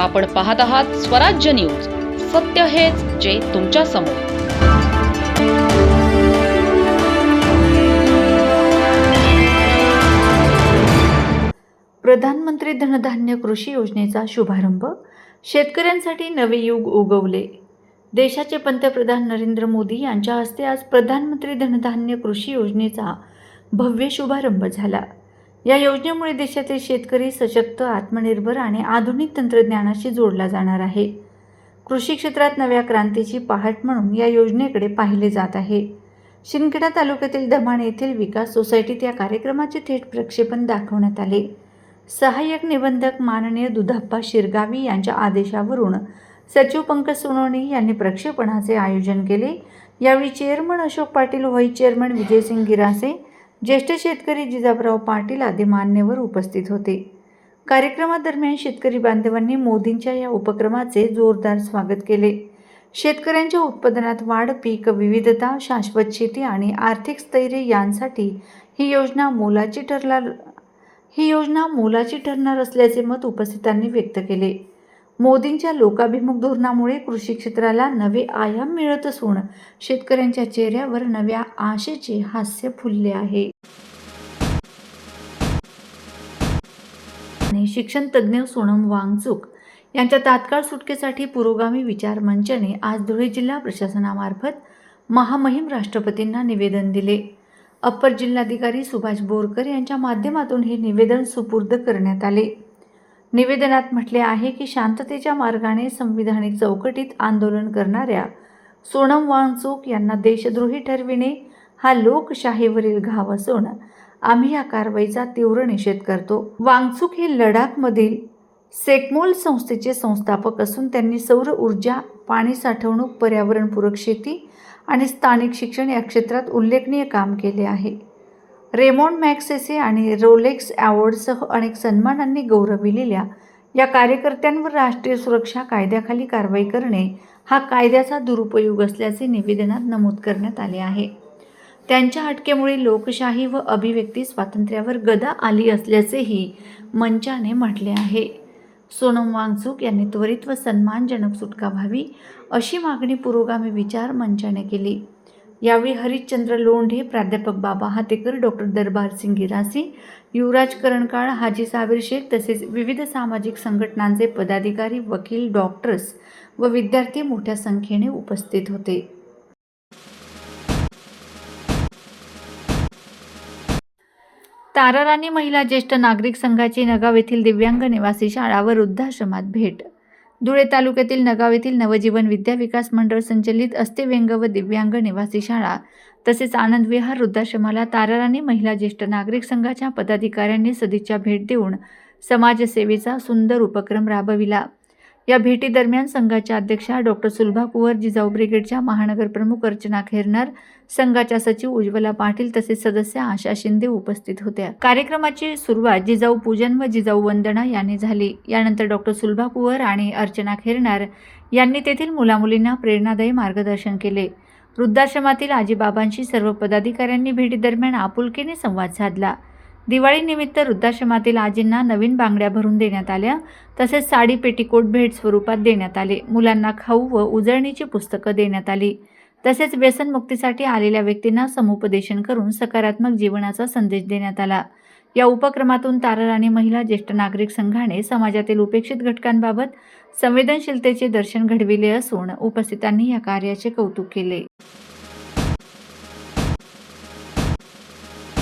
आपण पाहत आहात स्वराज्य न्यूज. सत्य हेच जे तुमच्यासमोर. प्रधानमंत्री धनधान्य कृषी योजनेचा शुभारंभ. शेतकऱ्यांसाठी नवे युग उगवले. देशाचे पंतप्रधान नरेंद्र मोदी यांच्या हस्ते आज प्रधानमंत्री धनधान्य कृषी योजनेचा भव्य शुभारंभ झाला. या योजनेमुळे देशातील शेतकरी सशक्त आत्मनिर्भर आणि आधुनिक तंत्रज्ञानाशी जोडला जाणार आहे. कृषी क्षेत्रात नव्या क्रांतीची पहाट म्हणून या योजनेकडे पाहिले जात आहे. शिंदखेडा तालुक्यातील दमाण येथील विकास सोसायटीत या कार्यक्रमाचे थेट प्रक्षेपण दाखवण्यात आले. सहाय्यक निबंधक माननीय दुधाप्पा शिरगावी यांच्या आदेशावरून सचिव पंकज सोनवणे यांनी प्रक्षेपणाचे आयोजन केले. यावेळी chairman Ashok Patil vice chairman Vijaysingh Girase ज्येष्ठ शेतकरी जिजाबराव पाटील आदी मान्यवर उपस्थित होते. कार्यक्रमादरम्यान शेतकरी बांधवांनी मोदींच्या या उपक्रमाचे जोरदार स्वागत केले. शेतकऱ्यांच्या उत्पादनात वाढ पीक विविधता शाश्वत शेती आणि आर्थिक स्थैर्य यांसाठी ही योजना मोलाची ठरला ही योजना मोलाची ठरणार असल्याचे मत उपस्थितांनी व्यक्त केले. मोदींच्या लोकाभिमुख धोरणामुळे कृषी क्षेत्राला नवे आयाम मिळत असून शेतकऱ्यांच्या चेहऱ्यावर नव्या आशेचे हास्य फुलले आहे. आणि शिक्षण तज्ज्ञ सोनम वांगचूक यांच्या तात्काळ सुटकेसाठी पुरोगामी विचार मंचने आज धुळे जिल्हा प्रशासनामार्फत महामहिम राष्ट्रपतींना निवेदन दिले. अप्पर जिल्हाधिकारी सुभाष बोरकर यांच्या माध्यमातून हे निवेदन सुपूर्द करण्यात आले. निवेदनात म्हटले आहे की शांततेच्या मार्गाने संविधानिक चौकटीत आंदोलन करणाऱ्या सोनम वांगचूक यांना देशद्रोही ठरविणे हा लोकशाहीवरील घाव असून आम्ही या कारवाईचा तीव्र निषेध करतो. वांगचूक हे लडाखमधील सेकमोल संस्थेचे संस्थापक असून त्यांनी सौर ऊर्जा पाणी साठवणूक पर्यावरणपूरक शेती आणि स्थानिक शिक्षण या क्षेत्रात उल्लेखनीय काम केले आहे. रेमॉन्ड मॅक्सेसे आणि रोलेक्स अवॉर्डसह अनेक सन्मानांनी गौरविलेल्या या कार्यकर्त्यांवर राष्ट्रीय सुरक्षा कायद्याखाली कारवाई करणे हा कायद्याचा दुरुपयोग असल्याचे निवेदनात नमूद करण्यात आले आहे. त्यांच्या अटकेमुळे लोकशाही व अभिव्यक्ती स्वातंत्र्यावर गदा आली असल्याचेही मंचाने म्हटले आहे. सोनम वांगचूक यांनी त्वरित व सन्मानजनक सुटका व्हावी अशी मागणी पुरोगामी विचार मंचाने केली. यावेळी हरिश्चंद्र लोंढे प्राध्यापक बाबा हातेकर डॉक्टर दरबार सिंग गिरासी युवराज करणकाळ हाजी साबीर शेख तसेच विविध सामाजिक संघटनांचे पदाधिकारी वकील डॉक्टर्स व विद्यार्थी मोठ्या संख्येने उपस्थित होते. ताराराणी महिला ज्येष्ठ नागरिक संघाची नगाव येथील दिव्यांग निवासी शाळा व वृद्धाश्रमात भेट धुळे तालुक्यातील नगाव येथील नवजीवन विद्या विकास मंडळ संचलित अस्थिव्यंग व दिव्यांग निवासी शाळा तसेच आनंद विहार वृद्धाश्रमाला ताराराणी महिला ज्येष्ठ नागरिक संघाच्या पदाधिकाऱ्यांनी सदिच्छा भेट देऊन समाजसेवेचा सुंदर उपक्रम राबविला. या भेटीदरम्यान संघाच्या अध्यक्षा डॉक्टर सुलभा कुवर जिजाऊ ब्रिगेडच्या महानगर प्रमुख अर्चना खेरनार संघाच्या सचिव उज्ज्वला पाटील तसेच सदस्य आशा शिंदे उपस्थित होत्या. कार्यक्रमाची सुरुवात जिजाऊ पूजन व जिजाऊ वंदना यांनी झाली. यानंतर डॉक्टर सुलभा कुवर आणि अर्चना खेरनार यांनी तेथील मुलामुलींना प्रेरणादायी मार्गदर्शन केले. वृद्धाश्रमातील आजीबाबांशी सर्व पदाधिकाऱ्यांनी भेटीदरम्यान आपुलकीने संवाद साधला. दिवाळीनिमित्त वृद्धाश्रमातील आजींना नवीन बांगड्या भरून देण्यात आल्या. तसेच साडी पेटीकोट भेट स्वरूपात देण्यात आले. मुलांना खाऊ व उजळणीची पुस्तकं देण्यात आली. तसेच व्यसनमुक्तीसाठी आलेल्या व्यक्तींना समुपदेशन करून सकारात्मक जीवनाचा संदेश देण्यात आला. या उपक्रमातून ताराराणी महिला ज्येष्ठ नागरिक संघाने समाजातील उपेक्षित घटकांबाबत संवेदनशीलतेचे दर्शन घडविले असून उपस्थितांनी या कार्याचे कौतुक केले.